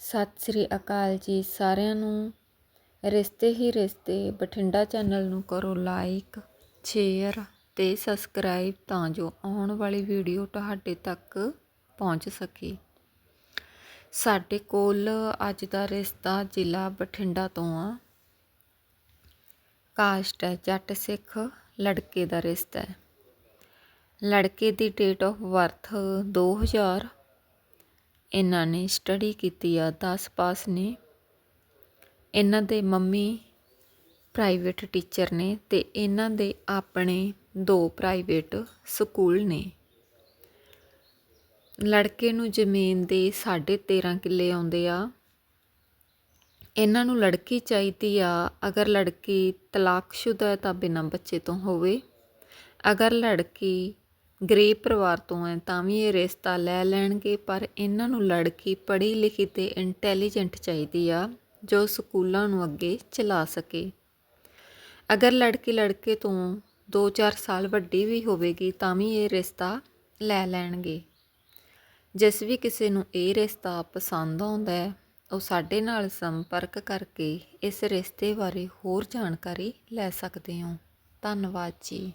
ਸਤਿ ਸ੍ਰੀ ਅਕਾਲ ਜੀ ਸਾਰਿਆਂ ਨੂੰ। ਰਿਸ਼ਤੇ ਹੀ ਰਿਸ਼ਤੇ, ਬਠਿੰਡਾ ਚੈਨਲ ਨੂੰ ਕਰੋ ਲਾਈਕ, ਸ਼ੇਅਰ ਤੇ ਸਬਸਕ੍ਰਾਈਬ ਤਾਂ ਜੋ ਆਉਣ ਵਾਲੀ ਵੀਡੀਓ ਤੁਹਾਡੇ ਤੱਕ ਪਹੁੰਚ ਸਕੇ। ਸਾਡੇ ਕੋਲ ਅੱਜ ਦਾ ਰਿਸ਼ਤਾ ਜ਼ਿਲ੍ਹਾ ਬਠਿੰਡਾ ਤੋਂ ਆ। ਕਾਸਟ ਹੈ ਜੱਟ ਸਿੱਖ, ਲੜਕੇ ਦਾ ਰਿਸ਼ਤਾ ਹੈ। ਲੜਕੇ ਦੀ ਡੇਟ ਆਫ ਬਰਥ 2000 ਇਹਨਾਂ ਨੇ ਸਟੱਡੀ ਕੀਤੀ ਆ, ਦਸ ਪਾਸ ਨੇ। ਇਹਨਾਂ ਦੇ ਮੰਮੀ ਪ੍ਰਾਈਵੇਟ ਟੀਚਰ ਨੇ ਅਤੇ ਇਹਨਾਂ ਦੇ ਆਪਣੇ ਦੋ ਪ੍ਰਾਈਵੇਟ ਸਕੂਲ ਨੇ। ਲੜਕੇ ਨੂੰ ਜ਼ਮੀਨ ਦੇ 13.5 ਕਿੱਲੇ ਆਉਂਦੇ ਆ। ਇਹਨਾਂ ਨੂੰ ਲੜਕੀ ਚਾਹੀਦੀ ਆ, ਅਗਰ ਲੜਕੀ ਤਲਾਕਸ਼ੁਦਾ ਹੈ ਤਾਂ ਬਿਨਾਂ ਬੱਚੇ ਤੋਂ ਹੋਵੇ। ਅਗਰ ਲੜਕੀ ਗਰੀਬ ਪਰਿਵਾਰ ਤੋਂ ਹੈ, ਤਾਂ ਵੀ ਇਹ ਰਿਸ਼ਤਾ ਲੈ ਲੈਣਗੇ, ਪਰ ਇਹਨਾਂ ਨੂੰ ਲੜਕੀ ਪੜ੍ਹੀ ਲਿਖੀ ਤੇ ਇੰਟੈਲੀਜੈਂਟ ਚਾਹੀਦੀ ਆ, ਜੋ ਸਕੂਲਾਂ ਨੂੰ ਅੱਗੇ ਚਲਾ ਸਕੇ। ਅਗਰ ਲੜਕੀ ਲੜਕੇ ਤੋਂ 2-4 ਸਾਲ ਵੱਡੀ ਵੀ ਹੋਵੇਗੀ, ਤਾਂ ਵੀ ਇਹ ਰਿਸ਼ਤਾ ਲੈ ਲੈਣਗੇ। ਜਿਸ ਵੀ ਕਿਸੇ ਨੂੰ ਇਹ ਰਿਸ਼ਤਾ ਪਸੰਦ ਆਉਂਦਾ ਹੈ, ਉਹ ਸਾਡੇ ਨਾਲ ਸੰਪਰਕ ਕਰਕੇ ਇਸ ਰਿਸ਼ਤੇ ਬਾਰੇ ਹੋਰ ਜਾਣਕਾਰੀ ਲੈ ਸਕਦੇ ਹੋ। ਧੰਨਵਾਦ ਜੀ।